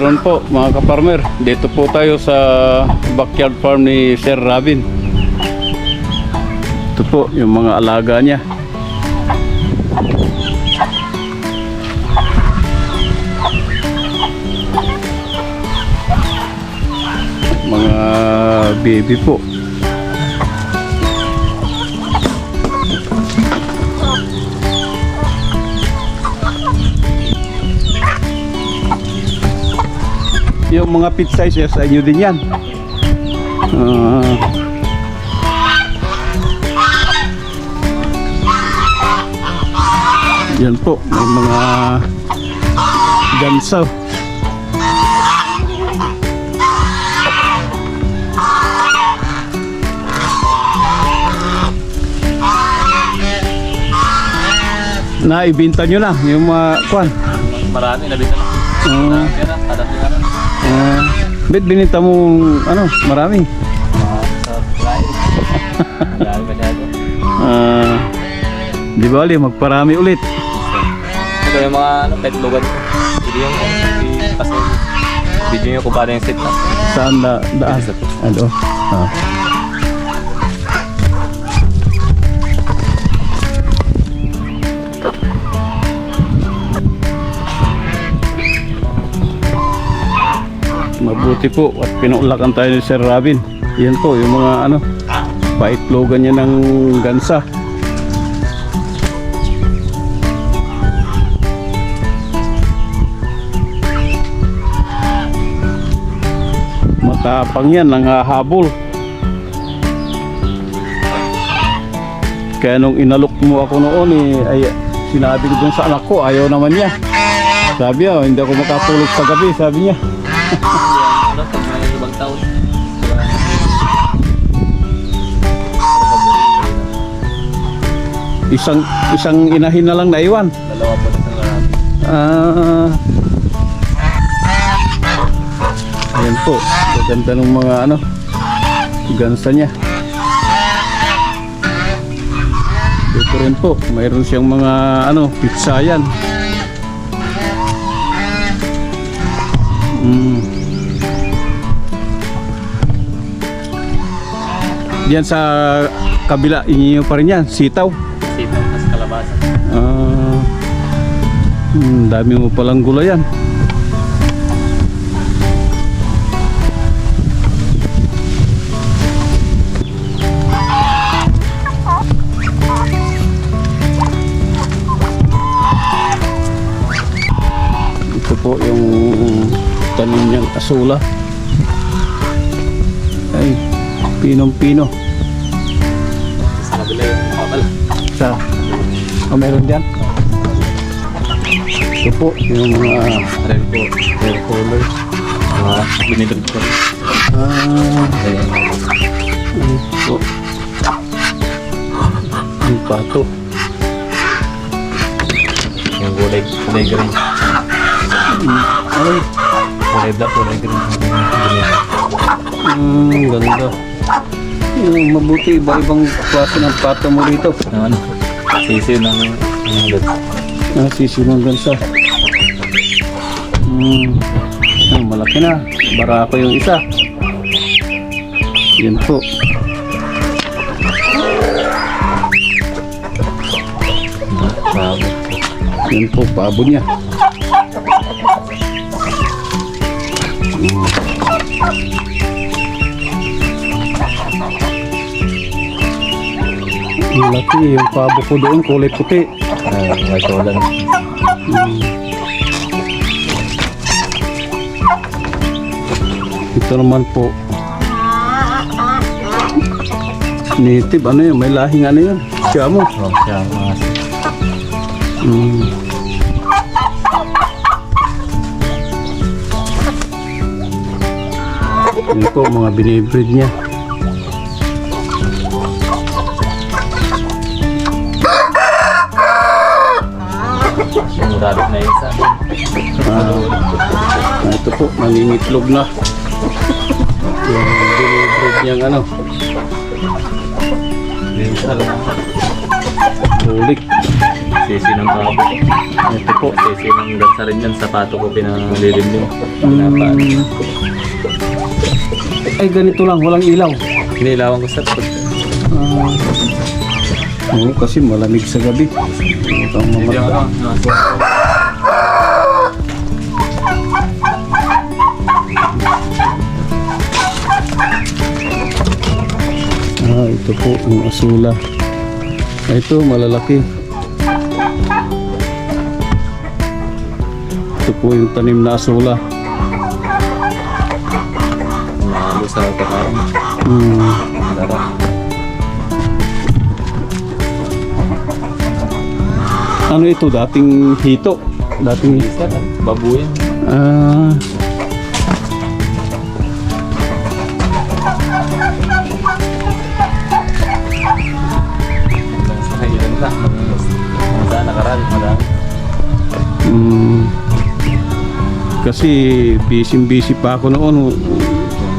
afternoon po mga kaparmer. Dito po tayo sa backyard farm ni Sir Robin. Ito po yung mga alaga niya. Mga baby po. Yung mga pit size sa inyo din yan. Ah. yan po, may mga gansaw. Na ibinta nyo na yung mga kwan. Marami, nabita na. Uh, uh, bet binita mo ano, marami. Marami masyado. Ah, di bali, magparami ulit. Ito yung mga ano, pet lugan ko. Hindi yung kasi video nyo kung paano yung sit na. Saan na daan? Ano? Ah. Mabuti po at pinuulakan tayo ni Sir Robin. Yan po yung mga ano, paitlogan niya ng gansa. Matapang yan, nangahabol. Kaya nung inalok mo ako noon, eh, ay, sinabi ko dun sa anak ko, ayaw naman niya. Sabi niya, hindi ako makatulog sa gabi, sabi niya. Isang, isang inahin na lang naiwan. Dalawa po na sa lahat. Ah. Ayan po. Gaganda ng mga ano. Gansa niya. Dito rin po. Mayroon siyang mga ano. Pitsayan. Mm. Diyan sa kabila, inyo pa rin yan. Sitaw. Ah, hmm, dami mo palang gulayan. Ito po yung tanim niyang asula. Ay, pinong-pino. Sa kabila yung kapal. Sa, oh, meron dyan? Ito po, yung mga Red po. hair color. Mga binidog ko. Ah, Ayan. po. Ang pato. Yung gulay, gulay green. Ay, Gulay black, gulay green. Binidog. mm, ganda. Yung mabuti, iba-ibang klase ng pato mo dito. Ano, sisiw ng ng lut. Ah, sisimang gansa. Hmm. Ah, malaki na. Barako yung isa. Yan po. Yan po, pabo niya. Laki, yung pabo ko doon, kulay puti. Ah, may solan. Ito naman po. Native, ano yun? May lahing ano yun? Siya mo. Oh, siya, mga Mm. Yun po, mga binibreed niya. Ah, ito po, nangingitlog na. Yung binibreed niyang ano, lang. bulik. Sisi ng pabo. Ito po. Sisi ng gansa rin yan. Sapato ko pinanglilimlim. Pinapaan. Mm. Ay, ganito lang, walang ilaw. Inilawan ko sir. Ah. Oo, kasi malamig sa gabi. Ito ang Hindi ito po ang asula. Ito, malalaki. Ito po yung tanim na asula. Mahalo sa kakaroon. Hmm. Ano ito? Dating hito. Dating babuyan. Ah. Sa kasi busy-busy pa ako noon.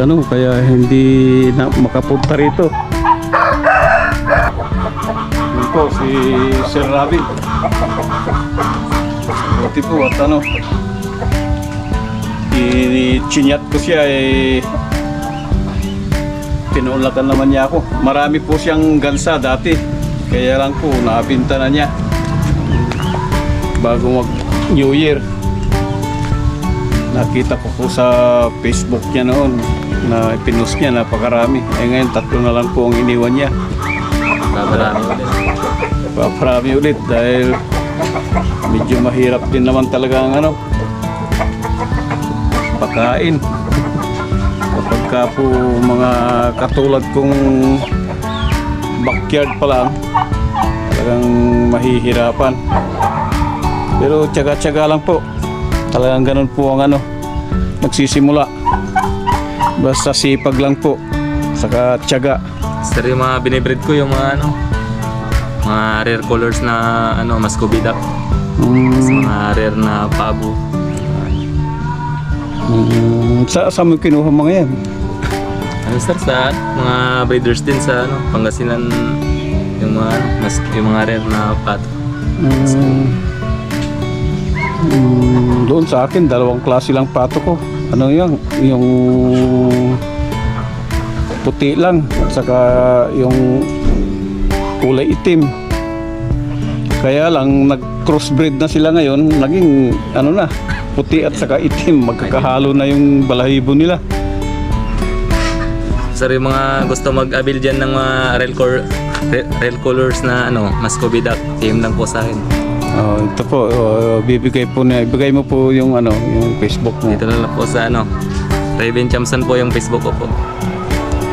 Ano, kaya hindi na makapunta rito. Yun po, si Sir Robin. Buti po at ano, i-chinyat ko siya eh, pinuulakan naman niya ako. Marami po siyang gansa dati. Kaya lang po, nabinta na niya bago mag New Year. Nakita ko po sa Facebook niya noon na pinost niya napakarami. Eh ngayon tatlo na lang po ang iniwan niya. Babarami ulit. Paparami ulit dahil medyo mahirap din naman talaga ang ano pagkain. Kapag ka po mga katulad kong backyard pa lang talagang mahihirapan. Pero tiyaga-tiyaga lang po. Talagang ganun po ang ano nagsisimula. Basta sipag lang po. Saka tiyaga. Sir, yung mga binibreed ko, yung mga ano, mga rare colors na ano, Muscovy duck. Mm, Mga rare na pabo. mm, sa, sa mo kinuha mga yan? Ano sir, sa mga breeders din sa ano, Pangasinan, yung mga, ano, mas, yung mga rare na pato. Mm, mm, doon sa akin, dalawang klase lang pato ko. Ano yan? Yung puti lang, saka yung kulay itim. Kaya lang, nag-crossbreed na sila ngayon, naging ano na, puti at saka itim. Magkakahalo na yung balahibo nila. Sir, mga gusto mag-avail dyan ng mga rare, cor- rare colors na ano, Muscovy duck, PM lang po sa akin. Oh, ito po, oh, bibigay po na, ibigay mo po yung ano, yung Facebook mo. Dito na lang po sa ano, Raven Chamson po yung Facebook ko po.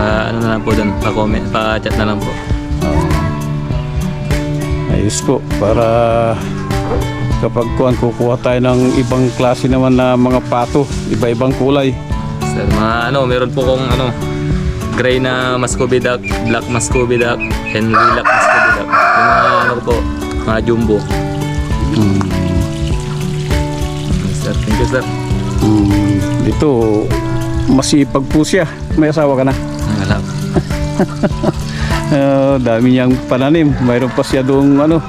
Pa, ano na lang po doon, pa-comment, pa-chat na lang po. Ayos po, para kapag kuhan kukuha tayo ng ibang klase naman na mga pato, iba-ibang kulay. Sir, mga ano, meron po kong ano, gray na Muscovy duck, black Muscovy duck, and lilac Muscovy duck. Yung mga ano ko po, mga jumbo. Mm. Yes, Sir, thank you sir. Mm, dito, masipag po siya. May asawa ka na. Wala. Ah, dami niyang pananim. Mayroon pa siya doong ano.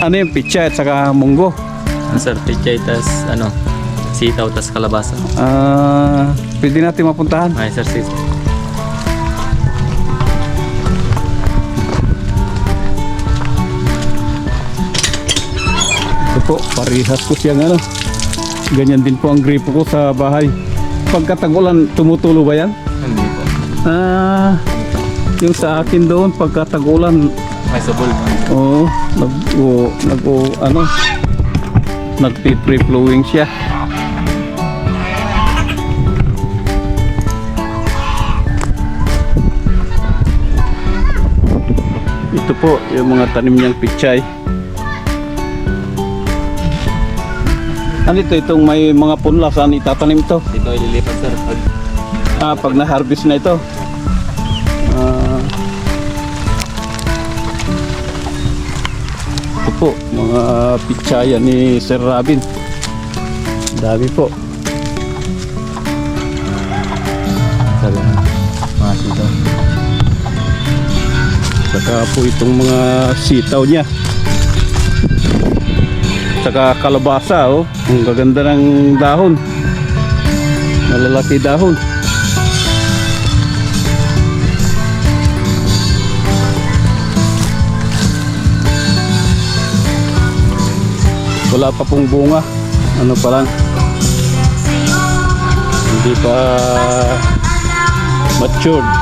Ano yung pitsa at saka munggo. Ano sir, pichay tas ano, sitaw tas kalabasa. Ah, pwede natin mapuntahan. Ay sir, sis. Po, parihas ko siyang ano. Ganyan din po ang gripo ko sa bahay. Pagkatagulan, tumutulo ba yan? Hindi po. Ah, yung sa akin doon, pagkatagulan, May sabol. oo, nag, o, nag, o, ano, nagpi-free flowing siya. Ito po, yung mga tanim niyang pichay. Ano ito? Itong may mga punla, saan itatanim ito? Dito ililipat sir. Pag Ah, pag na-harvest na ito. Ah. ito po, mga pichaya ni Sir Robin. Dami po. na, mga sitaw. Saka po itong mga sitaw niya. Saka kalabasa oh. Ang gaganda ng dahon. Malalaki dahon. Wala pa pong bunga. Ano pa lang. Hindi pa matured.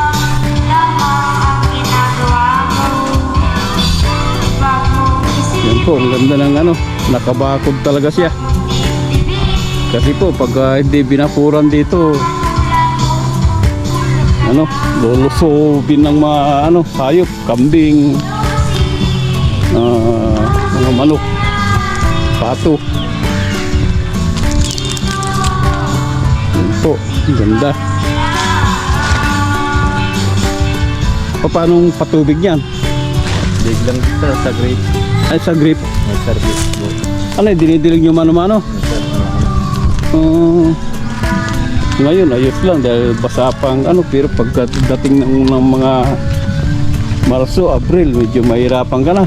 Po, ang ganda ng ano, nakabakod talaga siya. Kasi po, pag ah, hindi binapuran dito, ano, lulusubin ng mga ano, hayop, kambing, ah, mga manok, pato. Yan po, ganda. Paano patubig niyan? Big lang dito sa grade. Ay, sa grip. May service po. Ano, dinidilig nyo mano-mano? Uh, ngayon, ayos lang dahil basa pang ano, pero pagdating ng, ng mga Marso, Abril, medyo mahirapan ka na.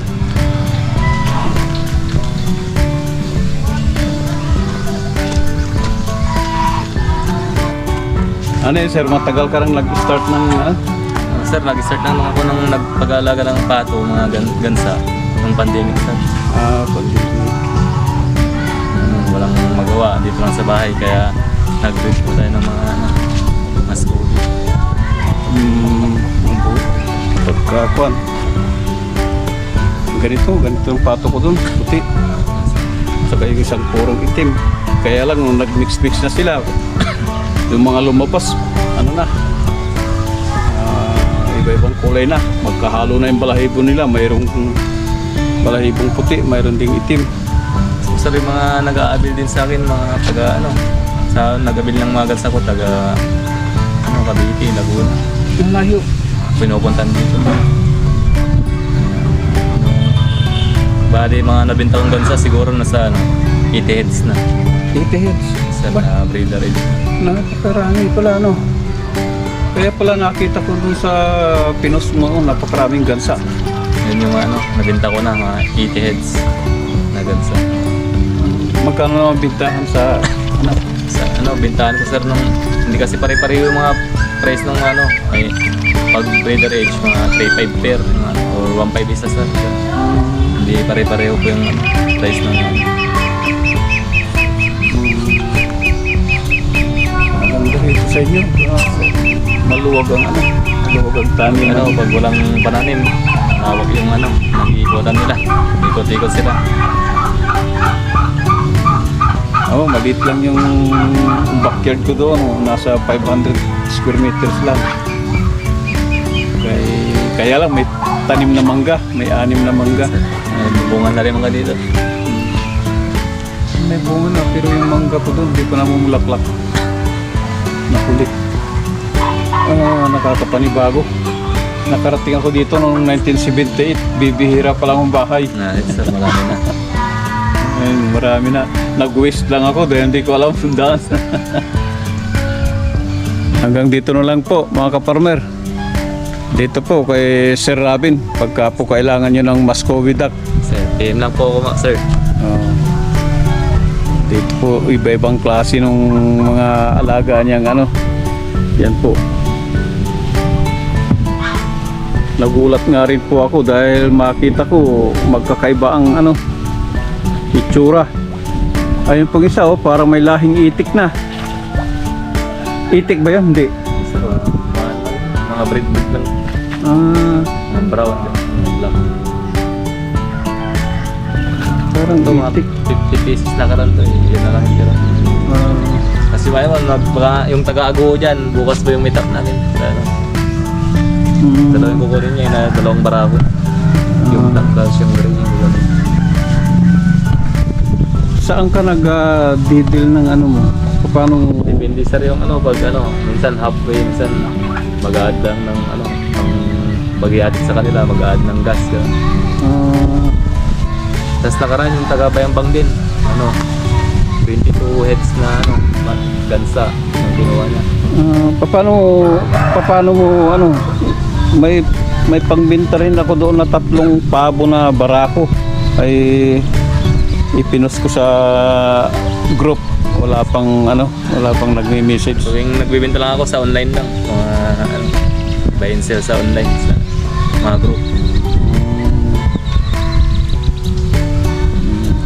Ano yun, sir? Matagal ka nang nag-start ng... Ah, sir, nag-start lang ako nung nagpag-alaga ng pato, mga gan- gansa, ng pandemic sir. Ah, pandemic. Hmm, walang magawa dito lang sa bahay, kaya nag-breed po tayo ng mga ano, mas Hmm, ang buo. Pagkakuan. Ganito, ganito yung pato ko dun, puti. Saka yung isang purong itim. Kaya lang, nung nag-mix-mix na sila, yung mga lumabas, ano na, ah, iba-ibang kulay na. Magkahalo na yung balahibo nila. Mayroong balahibong puti, mayroon ding itim. So, sabi mga nag-aabil din sa akin, mga taga ano, sa nag-aabil ng mga gansa ko, taga ano, Cavite, Laguna. Ang layo. Pinupuntan dito. Bali, mga nabintang gansa siguro nasa ano, 80 heads na. 80 heads. Sa Ba? uh, breeder age. Napakarami pala, no? Kaya pala nakita ko dun sa Pinos mo, napakaraming gansa. Yun yung ano, nabinta ko na, mga 80 heads na gansa. Magkano naman bintahan sa ano? Sa ano, bintahan ko sir nung, hindi kasi pare-pareho yung mga price ng ano, ay pag breeder age, mga 3.5 pair, mga, o 1.5 isa sir. Hindi pare-pareho po yung ano, price ng ano. Maganda rito sa inyo. Ah, maluwag ang ano, maluwag ang tanim. Ano, pag walang pananim, nawag yung ano, nag-iikotan nila. Ikot-ikot sila. Oh, maliit lang yung backyard ko doon. oh. Nasa 500 square meters lang. Kaya, kaya lang may tanim na mangga, may anim na mangga. Uh, bunga na rin mga dito. May bunga na, pero yung mangga ko doon, di pa namumulaklak. Nakulit. Ah, nakakapanibago. Nakarating ako dito noong 1978. Bibihira pa lang ang bahay. Na, sir, marami na. Ayun, marami na. Nag-waste lang ako dahil hindi ko alam ang daan. Hanggang dito na lang po, mga kaparmer. Dito po kay Sir Robin, pagka po kailangan nyo ng Muscovy duck. Sir, PM lang po ako, sir. Ah, dito po iba-ibang klase ng mga alaga niyang ano. Yan po. Nagulat nga rin po ako dahil makita ko magkakaiba ang ano itsura. Ayun pong isa oh, parang may lahing itik na. Itik ba yun? Hindi. Sir, mga, mga breed-breed lang. Ah, brown, mga black. parang Ito itik. 50 pieces na karan to. eh. Yun na lang tira. Ah, Kasi may mga yung taga-ago dyan, bukas pa yung meet up natin. Ano, mm, dalawang kukunin niya na dalawang barako. Yung black plus yung green yung gano'n. saan ka nag-didil ng ano mo? Paano Depende sir yung ano, pag ano, minsan halfway, minsan mag-add lang ng ano, ng mag-i-add sa kanila, mag-add ng gas. Gano'n. Ah, Tapos nakaraan yung taga-bayambang din. Ano, 22 heads na ano, gansa ang kinuha niya. Ah, paano paano mo ano may may pangbenta rin ako doon na tatlong pabo na barako ay ipinos ko sa group wala pang ano wala pang nagme-message Tuwing nagbibenta lang ako sa online lang. Mga ano, buy and sell sa online sa mga group.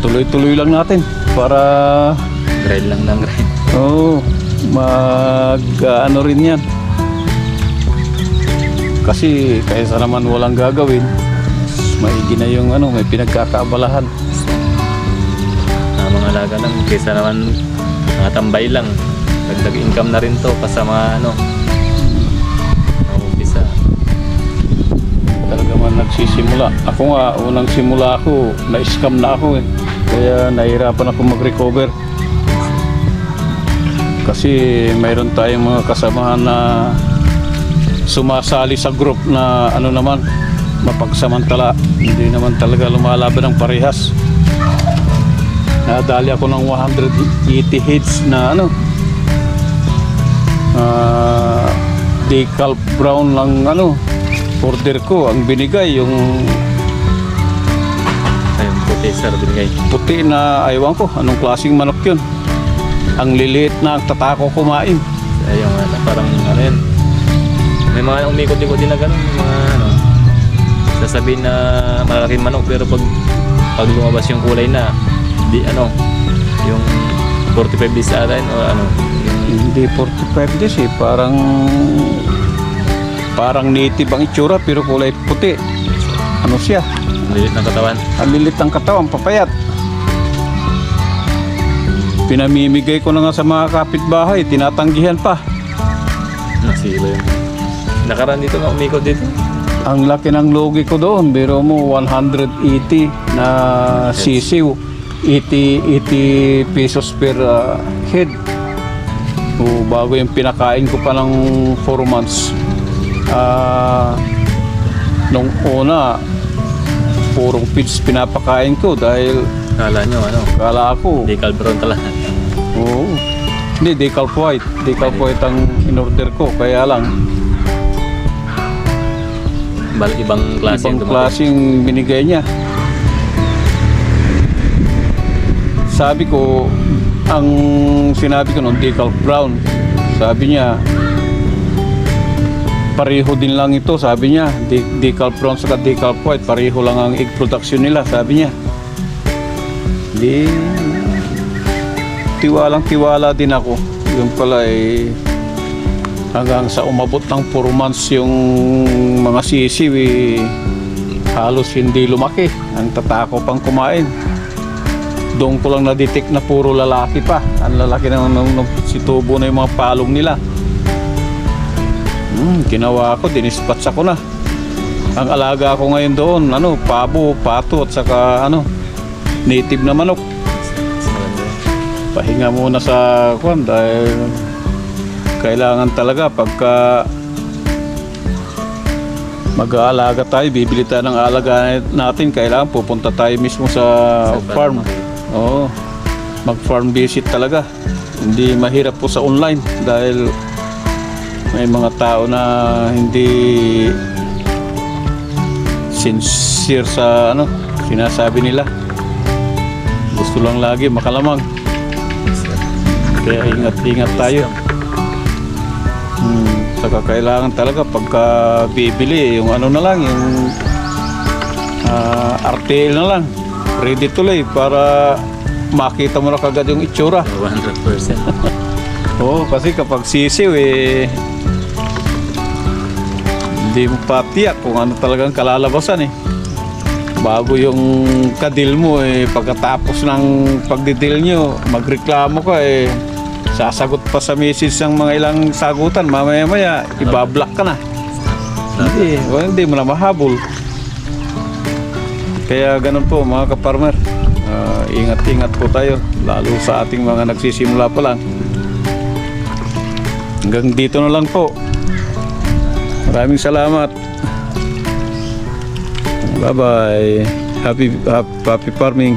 tuloy-tuloy lang natin para Grind lang ng grind. oh mag ah, ano rin yan kasi kaysa naman walang gagawin maigi na yung ano may pinagkakaabalahan Mga mga alaga lang. Kaysa naman mga tambay lang. Dagdag income na rin to kasama ano. Naumpisa. talaga man nagsisimula. Ako nga, unang simula ako, na-scam na ako eh. Kaya nahirapan ako mag-recover. Kasi mayroon tayong mga kasamahan na sumasali sa group na ano naman, mapagsamantala. Hindi naman talaga lumalaban ng parehas. Nadali ako ng 180 hits na ano, ah, decal brown lang ano, order ko. Ang binigay yung Ayun, puti sir, binigay. puti na aywan ko anong klaseng manok yun ang liliit na ang tatako kumain Ayun, parang ano yun. May mga umikot-ikot din na ganun. yung Mga ano, sasabihin na malaking manok pero pag pag lumabas yung kulay na di ano yung 45 days sa atin o ano? Hindi 45 days eh parang parang native ang itsura pero kulay puti. Ano siya? Lilit ng katawan. Ang lilit ng katawan papayat. Pinamimigay ko na nga sa mga kapitbahay tinatanggihan pa. Nasilo yun nakaraan dito nga umikot dito ang laki ng logi ko doon, biro mo 180 na sisiw. 80, 80 pesos per uh, head. O bago yung pinakain ko pa ng 4 months. Ah, nung una, purong feeds pinapakain ko dahil kala nyo ano kala ko, decal brown talaga oo, hindi, decal white. Decal white ang in-order ko, kaya lang, Bal, ibang klase ibang klaseng binigay niya. Sabi ko, ang sinabi ko noon, decal brown. Sabi niya, pareho din lang ito, sabi niya. De- decal brown sa decal white, pareho lang ang egg production nila, sabi niya. Di, tiwalang tiwala din ako. Yung pala eh, hanggang sa umabot ng 4 months yung mga sisiw eh, halos hindi lumaki. Ang tatako pang kumain. Doon ko lang na-detect na puro lalaki pa. Ang lalaki na nung, nung situbo na yung mga palong nila. Hmm, ginawa ko, dinispatch ako na. Ang alaga ko ngayon doon, ano, pabo, pato at saka ano, native na manok. Pahinga muna sa kwan dahil kailangan talaga pagka mag-aalaga tayo, bibili tayo ng alaga natin, kailangan pupunta tayo mismo sa, farm. Oo. Mag-farm visit talaga. Hindi mahirap po sa online dahil may mga tao na hindi sincere sa ano sinasabi nila. Gusto lang lagi makalamang. Kaya ingat-ingat tayo. Hmm, saka kailangan talaga pagka bibili, yung ano na lang, yung ah, RTL na lang. Ready to lay para makita mo na kagad yung itsura. 100% Oo, kasi kapag sisiw eh, hindi mo pa tiyak kung ano talagang kalalabasan eh. Bago yung kadil mo eh, pagkatapos ng pagdidil nyo, magreklamo ka eh, sasagot pa sa message ng mga ilang sagutan, mamaya-maya, ibablock ka na. Hindi, o, hindi mo na mahabol. Kaya ganun po mga kaparmer. Ah, ingat-ingat po tayo, lalo sa ating mga nagsisimula pa lang. Hanggang dito na lang po. Maraming salamat. Bye-bye. Happy, happy farming.